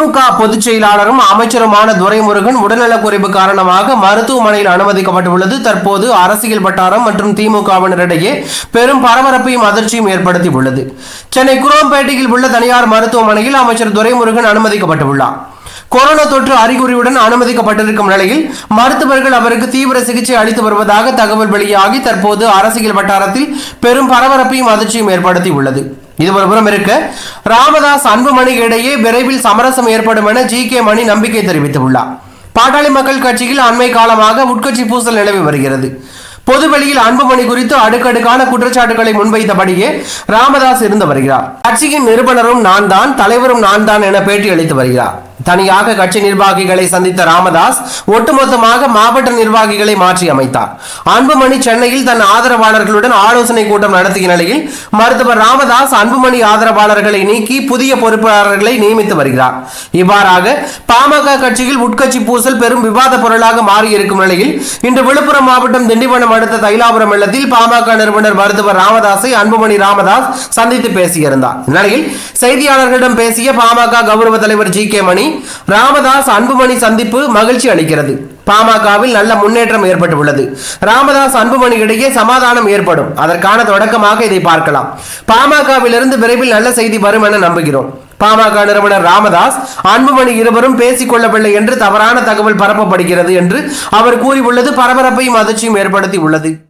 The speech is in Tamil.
திமுக பொதுச் செயலாளரும் அமைச்சருமான துரைமுருகன் உடல்நலக்குறைவு காரணமாக மருத்துவமனையில் அனுமதிக்கப்பட்டுள்ளது. தற்போது அரசியல் வட்டாரம் மற்றும் திமுகவினரிடையே பெரும் பரபரப்பையும் அதிர்ச்சியும் ஏற்படுத்தியுள்ளது. சென்னை குரோம்பேட்டையில் உள்ள தனியார் மருத்துவமனையில் அமைச்சர் துரைமுருகன் அனுமதிக்கப்பட்டுள்ளார். கொரோனா தொற்று அறிகுறியுடன் அனுமதிக்கப்பட்டிருக்கும் நிலையில் மருத்துவர்கள் அவருக்கு தீவிர சிகிச்சை அளித்து வருவதாக தகவல் வெளியாகி தற்போது அரசியல் வட்டாரத்தில் பெரும் பரபரப்பையும் அதிர்ச்சியும் ஏற்படுத்தி உள்ளது இது ஒருபுறம் இருக்க ராமதாஸ் அன்புமணி இடையே விரைவில் சமரசம் ஏற்படும் என ஜி. கே. மணி நம்பிக்கை தெரிவித்துள்ளார். பாட்டாளி மக்கள் கட்சியில் அண்மை காலமாக உட்கட்சி பூசல் நிலவி வருகிறது. பொதுவெளியில் அன்புமணி குறித்து அடுக்கடுக்கான குற்றச்சாட்டுகளை முன்வைத்தபடியே ராமதாஸ் இருந்து வருகிறார். கட்சியின் நிறுவனரும் நான் தான் தலைவரும் நான் தான் என பேட்டி அளித்து வருகிறார். தனியாக கட்சி நிர்வாகிகளை சந்தித்த ராமதாஸ் ஒட்டுமொத்தமாக மாவட்ட நிர்வாகிகளை மாற்றி அமைத்தார். அன்புமணி சென்னையில் தன் ஆதரவாளர்களுடன் ஆலோசனை கூட்டம் நடத்திய நிலையில் மருத்துவர் ராமதாஸ் அன்புமணி ஆதரவாளர்களை நீக்கி புதிய பொறுப்பாளர்களை நியமித்து வருகிறார். இவ்வாறாக பாமக கட்சியில் உட்கட்சி பூசல் பெரும் விவாத பொருளாக மாறியிருக்கும் நிலையில் இன்று விழுப்புரம் மாவட்டம் திண்டிவனம் அடுத்த தைலாபுரம் இல்லத்தில் பாமக நிறுவனர் மருத்துவர் ராமதாஸை அன்புமணி ராமதாஸ் சந்தித்து பேசியிருந்தார். இந்நிலையில் செய்தியாளர்களிடம் பேசிய பாமக கௌரவ தலைவர் ஜி கே மணி ராமதாஸ் அன்புமணி சந்திப்பு மகிழ்ச்சி அளிக்கிறது. பாமகவில் நல்ல முன்னேற்றம் ஏற்பட்டுள்ளது. ராமதாஸ் அன்புமணி இடையே சமாதானம் ஏற்படும். அதற்கான தொடக்கமாக இதை பார்க்கலாம். பாமகவிலிருந்து விரைவில் நல்ல செய்தி வரும் என நம்புகிறோம். பாமக நிறுவனர் ராமதாஸ் அன்புமணி இருவரும் பேசிக் கொள்ளவில்லை என்று தவறான தகவல் பரப்பப்படுகிறது என்று அவர் கூறியுள்ளது. பரபரப்பையும் அதிர்ச்சியும் ஏற்படுத்தி உள்ளது